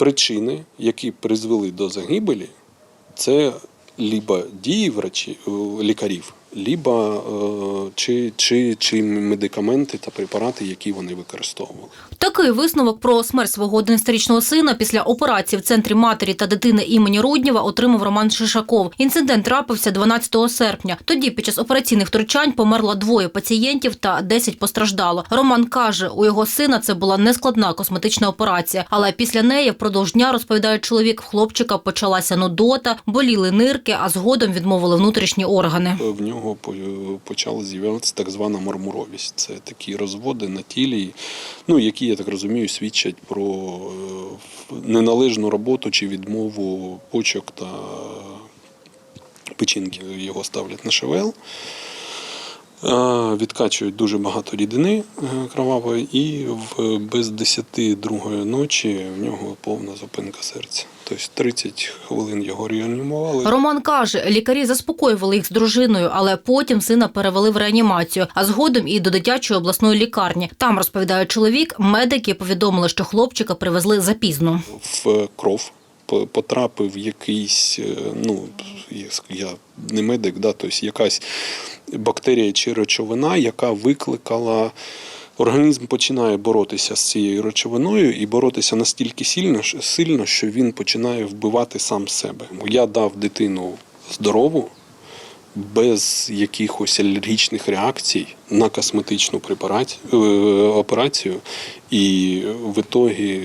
причини, які призвели до загибелі, це либо дії врачі, е, лікарів, либо е, чи, чи, чи медикаменти та препарати, які вони використовували. Такий висновок про смерть свого 11-річного сина після операції в центрі матері та дитини імені Руднєва отримав Роман Шишаков. Інцидент трапився 12 серпня. Тоді під час операційних втручань померло двоє пацієнтів та 10 постраждало. Роман каже, у його сина це була нескладна косметична операція, але після неї впродовж дня розповідає чоловік, в хлопчика почалася нудота, боліли нирки, а згодом відмовили внутрішні органи. Е, В нього по- почала з'являтися так звана мармуровість. Це такі розводи на тілі, ну, які, я так розумію, свідчать про е, неналежну роботу чи відмову почок та печінки. Його ставлять на ШВЛ. Е, Відкачують дуже багато рідини е, кровавої, і в без 10 другої ночі в нього повна зупинка серця. Тобто 30 хвилин його реанімували. Роман каже, лікарі заспокоювали їх з дружиною, але потім сина перевели в реанімацію, а згодом і до дитячої обласної лікарні. Там розповідає чоловік, медики повідомили, що хлопчика привезли запізно. в кров потрапив якийсь, е, ну я я не медик, да, тобто якась бактерія чи речовина, яка викликала. Організм починає боротися з цією речовиною і боротися настільки сильно, сильно, що він починає вбивати сам себе. Я дав дитину здорову, без якихось алергічних реакцій на косметичну е, операцію, і в ітогі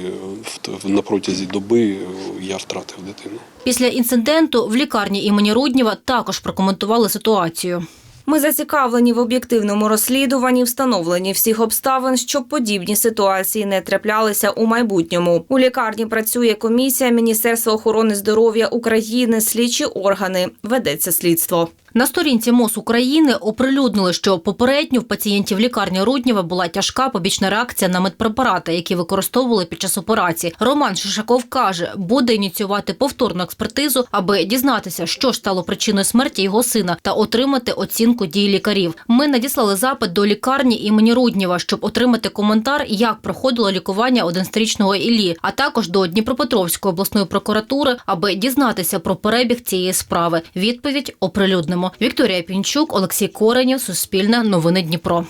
на протязі доби я втратив дитину. Після інциденту в лікарні імені Руднєва також прокоментували ситуацію. Ми зацікавлені в об'єктивному розслідуванні, встановленні всіх обставин, щоб подібні ситуації не траплялися у майбутньому. У лікарні працює комісія Міністерства охорони здоров'я України, слідчі органи. Ведеться слідство. На сторінці МОЗ України оприлюднили, що попередньо в пацієнтів лікарні Руднєва була тяжка побічна реакція на медпрепарати, які використовували під час операції. Роман Шишаков каже, буде ініціювати повторну експертизу, аби дізнатися, що ж стало причиною смерті його сина, та отримати оцінку дій лікарів. Ми надіслали запит до лікарні імені Руднєва, щоб отримати коментар, як проходило лікування 11-річного Іллі, а також до Дніпропетровської обласної прокуратури, аби дізнатися про перебіг цієї справи. Відповідь оприлюднимо. Вікторія Пінчук, Олексій Коренів, Суспільне, Новини Дніпро.